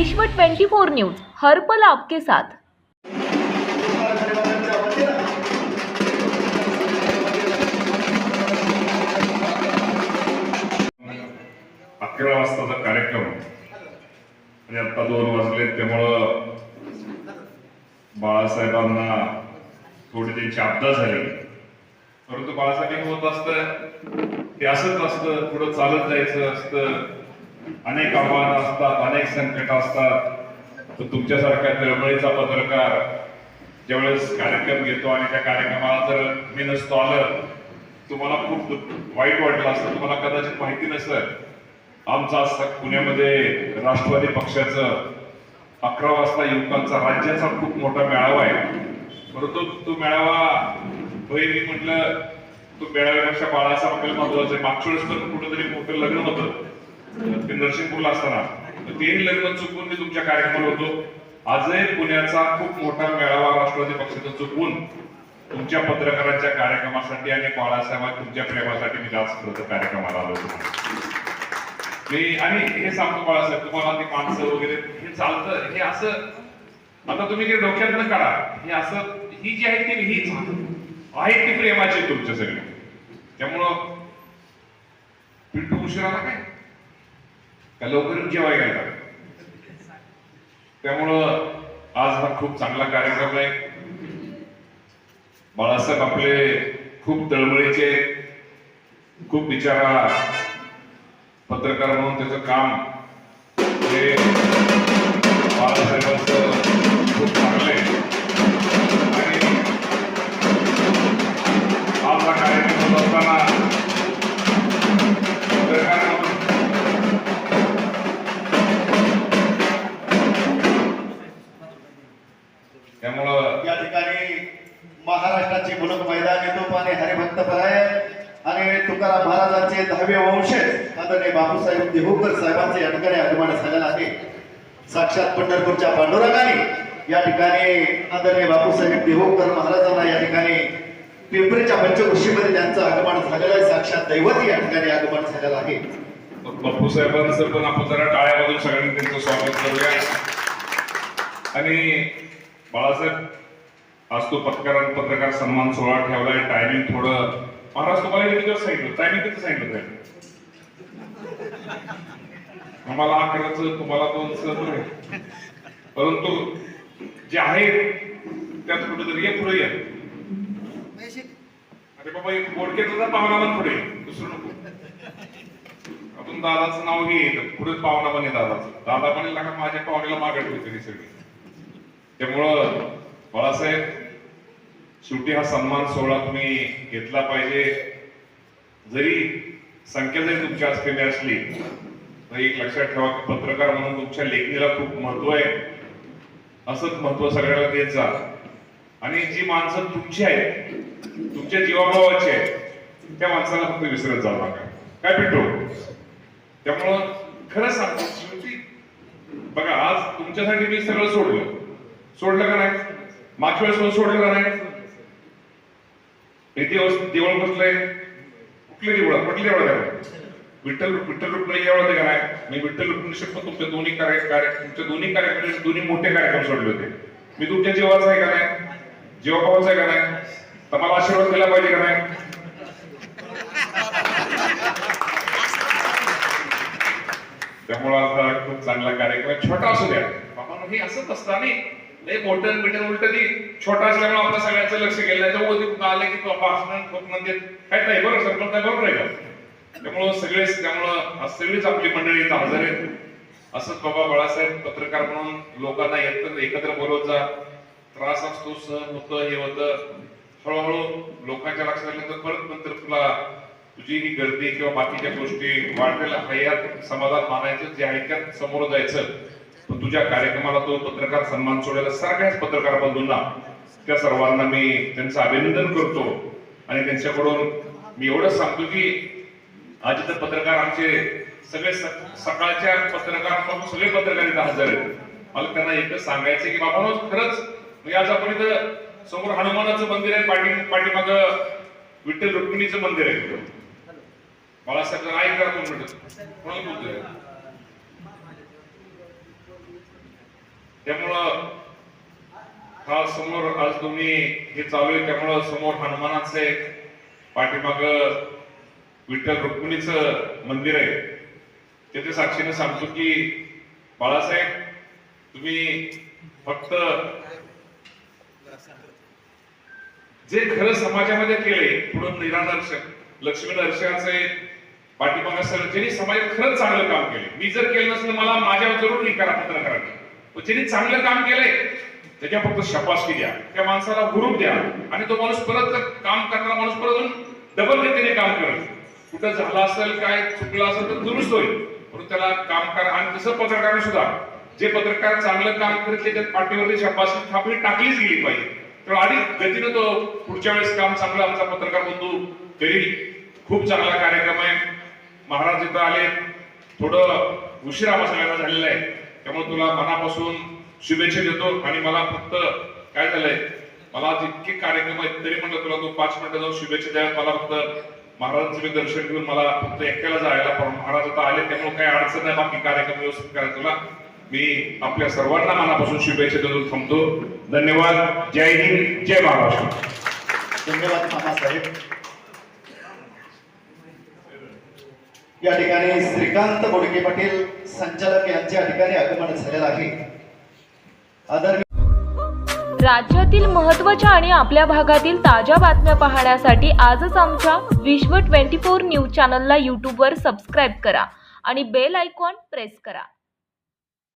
विश्व 24 न्यूज हर पल आपके साथ. अकरा वाजताचा कार्यक्रम. आणि आता दोन वाजले त्यामुळं बाळासाहेबांना थोडी त्यांची आपदा झाली. परंतु बाळासाहेब होत असतं ते असंच असतं पुढं चालत जायचं असतं. अनेक आव्हानं असतात अनेक संकट असतात. तर तुमच्यासारख्या तळमळीचा पत्रकार ज्यावेळेस कार्यक्रम घेतो आणि त्या कार्यक्रमाला जर मी नसतो आलं तुम्हाला खूप वाईट वाटलं असतं तुम्हाला कदाचित माहिती नसेल. आमचा आज पुण्यामध्ये राष्ट्रवादी पक्षाचं अकरा वाजता युवकांचा राज्याचा खूप मोठा मेळावा आहे. परंतु तो मेळावा होईल मी म्हटलं तो मेळाव्यापेक्षा बाळासाहेब आपल्याला महत्त्वाचा आहे. मागच्या वेळेस पण कुठंतरी मोठं लग्न होतं. ते नरसिंहपूरला असताना. तीन लग्न चुकून मी तुमच्या कार्यक्रमात होतो. आजही पुण्याचा खूप मोठा मेळावा राष्ट्रवादी पक्षाचा चुकून तुमच्या पत्रकारांच्या कार्यक्रमासाठी आणि बाळासाहेब तुमच्या प्रेमासाठी मी जास्त कार्यक्रमाला आलो होतो. मी आणि हे सांगतो बाळासाहेब तुम्हाला ती माणसं वगैरे हे चालतं. हे असं आता तुम्ही ते डोक्यातनं काढा. हे असं ही जी आहे ती हीच आहे ती प्रेमाची तुमच्या सगळ्या त्यामुळं पिंटू उशिराला काय? का लवकरच जेवाय गेला त्यामुळं आज हा खूप चांगला कार्यक्रम आहे. बाळासाहेब आपले खूप तळमळीचे खूप बिचारा पत्रकार म्हणून त्याचं काम हे पुलक मैदान येतो आणि हरिभक्त परायण. आणि तुकाराम महाराजांचे दहावे वंशज आदरणीय बापूसाहेब देहूकर साहेबांचे या ठिकाणी आगमन आहे. साक्षात पंढरपूरच्या पांडुरंगाने या ठिकाणी आदरणीय बापूसाहेब देहूकर महाराजांना या ठिकाणी पिंपरीच्या पंचकृषीमध्ये त्यांचं आगमन झालेलं आहे. साक्षात दैवत या ठिकाणी आगमन झालेलं आहे. बापू साहेबांचं पण आपण जरा टाळ्या वाजून सगळ्यांनी त्यांचं स्वागत करूया. आणि बाळासाहेब आज तो पत्रकार पत्रकार सन्मान सोहळा ठेवलाय. टायमिंग थोडं महाराज तुम्हाला किती दिवस सांगितलं? टायमिंग किती सांगितलं आम्हाला अकराचं तुम्हाला आहे परंतु जे आहे त्यात कुठेतरी ये पुढे ये. अरे बाबा एक बोडकेचा पाहुणा पुढे दुसरं नको. आपण दादाचं नाव घे पुढे पाहुणा बने दादाचं. दादा का माझ्या पाहुण्याला मागे ठेवते सगळी त्यामुळं बाळासाहेब शेवटी हा सन्मान सोहळा तुम्ही घेतला पाहिजे. जरी संख्या जरी तुमची आज कमी असली तर एक लक्षात ठेवा की पत्रकार म्हणून तुमच्या लेखणीला खूप महत्त्व आहे. असंच महत्त्व सगळ्याला देत जा. आणि जी माणसं तुमची आहेत तुमच्या जीवाभावाची आहेत त्या माणसाला फक्त विसरत जाऊ नका. काय पिंटू? त्यामुळं खरं सांगतो शेवटी बघा आज तुमच्यासाठी मी सगळं सोडलं. सोडलं का नाही? मागच्या वेळेस सोडलं का नाही? किती देवळ बसलंय? कुठले देवळ कुठले देवळ द्यावं विठ्ठल विठ्ठल रुक्मिणी देवळ होते का नाही? मी विठ्ठल रुक्मिणी शपथ तुमच्या दोन्ही कार्य कार्य तुमच्या दोन्ही कार्यक्रम दोन्ही मोठे कार्यक्रम सोडले होते. मी तुमच्या जीवाचा आहे का नाही? जीवाभावाचा आहे का नाही? तर मला आशीर्वाद दिला पाहिजे का नाही? त्यामुळे आता खूप चांगला कार्यक्रम छोटा असू द्या. बाबा हे असंच असतं नाही मोठं बिटन उलट ती छोटा असल्यामुळे आपल्या सगळ्यांचं लक्ष गेलं त्याच्यामध्ये आलं की बाबा असणं खूप म्हणजे काय नाही बरोबर सर पण बरोबर आहे त्यामुळं सगळेच त्यामुळं सगळीच आपली मंडळी इथं हजर आहेत. असंच बाबा बाळासाहेब पत्रकार म्हणून लोकांना एकत्र एकत्र बोलवत जा. त्रास असतो सहन होतं हे होतं. हळूहळू लोकांच्या लक्षात आलं तर परत नंतर तुला तुझी ही गर्दी किंवा बाकीच्या गोष्टी वाढलेल्या हयात समाजात मानायचं जे आहे त्यात समोर जायचं. तुझ्या कार्यक्रमाला तो पत्रकार सन्मान सोडायला सगळ्याच पत्रकार बंधूंना त्या सर्वांना मी त्यांचं अभिनंदन करतो. आणि त्यांच्याकडून मी एवढंच सांगतो की आज तर पत्रकार आमचे सगळे सकाळच्या पत्रकारांपासून सगळे पत्रकार इथं हजर आहेत. मला त्यांना एकच सांगायचं की बाबा खरंच म्हणजे आज आपण इथं समोर हनुमानाचं मंदिर आहे पाठी पाठीमाग विठ्ठल रुक्मिणीचं मंदिर आहे. मला सगळं जरा कोण म्हणत मिनिटं बोलतोय? त्यामुळं हा समोर आज तुम्ही हे चालू आहे त्यामुळं समोर हनुमानाचे पाठीमाग विठ्ठल रुक्मिणीचं मंदिर आहे. त्याच्या साक्षीने सांगतो की बाळासाहेब तुम्ही फक्त जे खरं समाजामध्ये केले पुढं निरादर्शक लक्ष्मी दर्शकाचे पाठीमागा सर ज्यांनी समाजात खरंच चांगलं काम केले मी जर केलं नसलं मला माझ्यावर जरूर निकारा पत्र करावी पण चांगलं काम केलंय. त्याच्या फक्त शपासकी द्या. त्या माणसाला हुरूप द्या. आणि तो माणूस परत काम करणारा माणूस परत डबल रीतीने काम करेल. कुठं झालं असेल काय चुकलं असेल तर दुरुस्त होईल. म्हणून त्याला काम करा. आणि तसं पत्रकार सुद्धा. जे पत्रकार चांगलं काम करत त्याच्यात पाठीवरती शपासकी थापली टाकलीच गेली पाहिजे. तर अधिक गतीनं तो पुढच्या वेळेस काम चांगलं आमचा पत्रकार बंधू करील खूप चांगला कार्यक्रम आहे. महाराज इथं आले थोडं उशिरा आम्हा झालेला आहे. त्यामुळे तुला मनापासून शुभेच्छा देतो. आणि मला फक्त काय झालंय? मला जितके कार्यक्रम आहेत तरी म्हणलं तुला तू पाच मिनिटं जाऊन शुभेच्छा द्या. मला फक्त महाराजांचं मी दर्शन घेऊन मला फक्त एकट्याला जायला पण महाराज आता आले त्यामुळे काही अडचण नाही बाकी कार्यक्रम व्यवस्थित करायला तुला. मी आपल्या सर्वांना मनापासून शुभेच्छा देऊन थांबतो. धन्यवाद. जय हिंद. जय महाराष्ट्र. धन्यवाद मामासाहेब या ठिकाणी श्रीकांत बोडके पाटील संचालक यांच्या ठिकाणी आगमन झालेलं आहे. राज्यातील महत्त्वाच्या आणि आपल्या भागातील ताज्या बातम्या पाहण्यासाठी आजच आमच्या विश्व 24 न्यूज चॅनलला यूट्यूबवर सबस्क्राईब करा आणि बेल आयकॉन प्रेस करा.